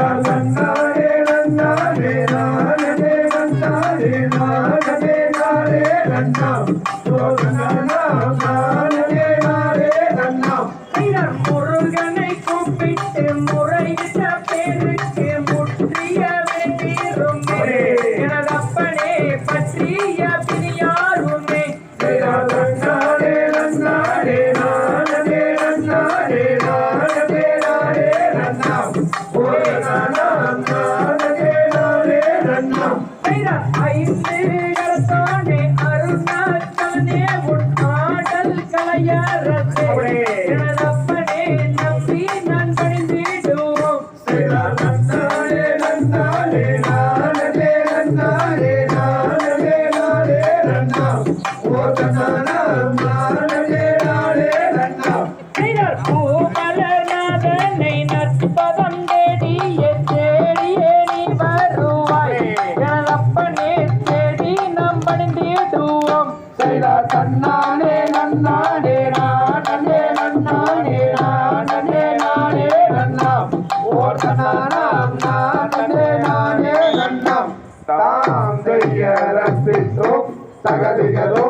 Rana, Rana, Rana, Rana, Rana, ஐந்து கடத்தானே அருணாத்தானே உன் ஆடல் கலையரன் பூவம் சில தன்னானே நன்னானே நாடனே நன்னானே நாடனே நானே நன்னாம். ஓர் தனானாம் நாடனே நானே நன்னாம். தாம் செய்ய ரசித்தோம் சகதிகளோ